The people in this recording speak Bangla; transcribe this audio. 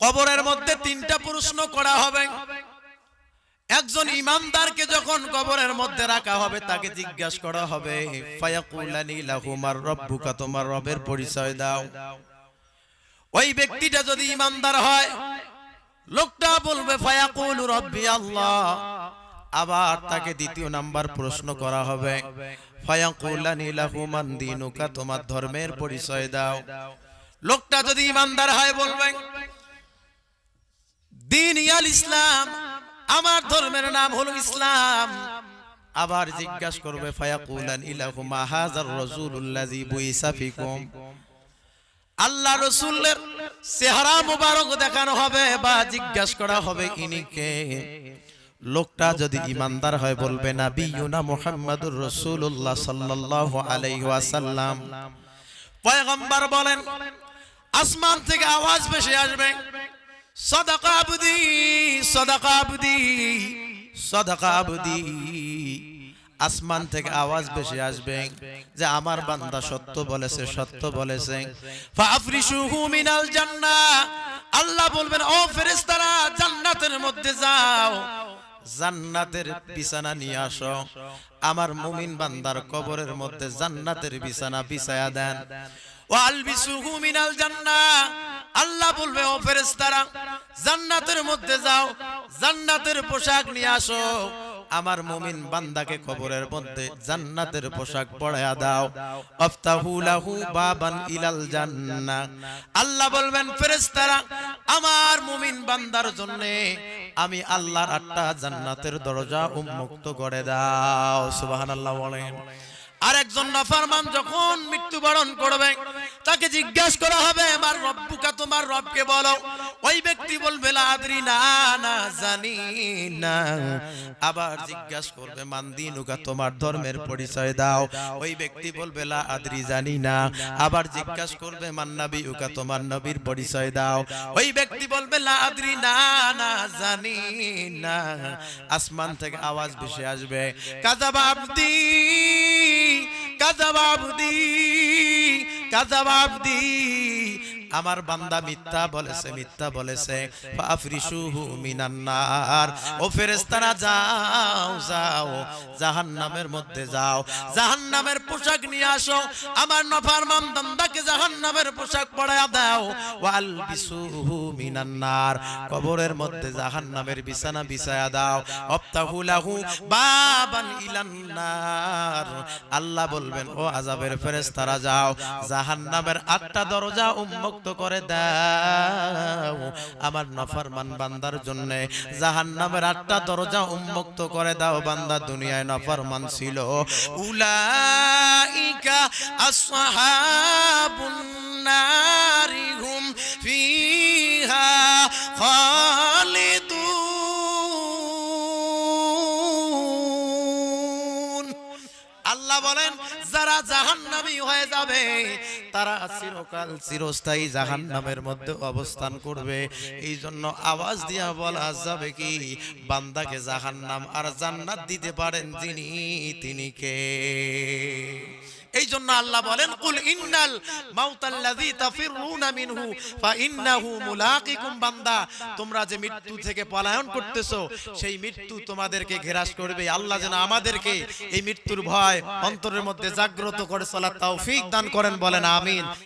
কবরের মধ্যে তিনটা প্রশ্ন করা হবে। একজন ইমানদারকে যখন কবরের মধ্যে রাখা হবে, তাকে জিজ্ঞাসা করা হবে লাহুমার রব্বুকা, তোমার রবের পরিচয় দাও। ওই ব্যক্তিটা যদি ইমানদার হয়, লোকটা বলবে, ফায়াকুল রব্বি আল্লাহ। আবার তাকে দ্বিতীয় নাম্বার প্রশ্ন করা হবে দিনুকা, তোমার ধর্মের পরিচয় দাও। লোকটা যদি ইমানদার হয়, বলবে ইয়াল ইসলাম। আমার ধর্মের নাম হলো ইসলাম। আবার জিজ্ঞাসা করবে, ফায়াকুলান ইলাহু মা হাযার রাসূলুল্লাযী বুইসা ফিকুম। আল্লাহ রসুলের চেহারা মুবারক দেখানো হবে বা জিজ্ঞাসা করা হবে ইনিকে লোকটা যদি ইমানদার হয় বলবে না বিয়ুনা মুহাম্মাদুর রাসূলুল্লাহ সাল্লাল্লাহু আলাইহি ওয়াসাল্লাম। পয়গম্বর বলেন, আসমান থেকে আওয়াজ ভেসে আসবে। সদাকা আবদি, সদাকা আসমান থেকে আওয়াজ বেশি আসবে যে আমার বান্দা সত্য বলেছে সত্য বলেছে। আল্লাহ বলবেন, ও ফেরেশতারা, জান্নাতের মধ্যে যাও। জান্নাতের বিছানা নিয়ে আসো। আমার মুমিন বান্দার কবরের মধ্যে জান্নাতের বিছানা বিছায়া দেন। ওয়ালবিসুহু মিনাল জান্নাহ আল্লাহ বলবে, ও ফেরেশতারা, জান্নাতের মধ্যে যাও, জান্নাতের পোশাক নিয়ে আসো। আমার মুমিন বান্দাকে কবরের মধ্যে জান্নাতের পোশাক পরায়া দাও। আফতাহু লাহু বাবান ইলাল জান্নাহ। আল্লাহ বলবেন, ফেরেশতারা, আমার মুমিন বান্দার জন্য আমি আল্লাহর আটটা জান্নাতের দরজা উন্মুক্ত করে দাও। সুবহানাল্লাহ বলেন। আর একজন নাফারমান যখন মৃত্যুবরণ করবে, তাকে জিজ্ঞাসা করা হবে, আমার রব্বুকা তোমার রবকে বলো। ওই ব্যক্তি বলবে আদরি না না জানি না আবার জিজ্ঞাসা করবে মান্দিনুকা তোমার ধর্মের পরিচয় দাও। ওই ব্যক্তি বলবে, লা আদরি জানি না আবার জিজ্ঞাসা করবে মান্নাবি উকা তোমার নবীর পরিচয় দাও। ওই ব্যক্তি বলবে, লা আদরি না না জানি না আসমান থেকে আওয়াজ ভেসে আসবে কাযাবা আবদি কাযাবা আবদি কাযাবা আবদি। আমার বান্দা মিথ্যা বলেছে মিথ্যা বলেছে। ফাফরিশুহু মিনান ও ফেরেশতারা যাও যাও, জাহান্নামের মধ্যে যাও। জাহান্নামের পোশাক নিয়ে আসো। আমার নফরমান বান্দাকে জাহান্নামের পোশাক পরায়া দাও ওয়াল বিসুহু মিনান নার। কবরের মধ্যে জাহান্নামের বিছানা বিছায়া দাও। অফতাহু লাহু বাবান ইলান নার। আল্লাহ বলবেন, ও আযাবের ফেরেশতারা যাও, জাহান্নামের আটটা দরজা উন্মুক্ত করে দাও আমার নফরমান বান্দার জন্য। জাহান্নামের আটটা দরজা উন্মুক্ত করে দাও, বান্দা দুনিয়ায় নফরমান ছিল। উলাইকা আসহাবুন নারি। বলেন, যারা জাহান্নামী হয়ে যাবে, তারা চিরকাল চিরস্থায়ী জাহান্নামের মধ্যে অবস্থান করবে। এই জন্য আওয়াজ দিয়া বলা যাবে কি, বান্দাকে জাহান্নাম আর জান্নাত দিতে পারেন যিনি, তিনি কে? এই জন্য আল্লাহ বলেন, কুল ইন্নাল মাউতাল্লাযী তাফিরুনা মিনহু ফাইন্নাহু মুলাকিকুম বান্দা। তোমরা যে মৃত্যু থেকে পলায়ন করতেছো, সেই মৃত্যু তোমাদেরকে ঘেরাস করবে। আল্লাহ যেন আমাদেরকে এই মৃত্যুর ভয় অন্তরের মধ্যে জাগ্রত করে চলার তৌফিক দান করেন, বলেন, আমিন।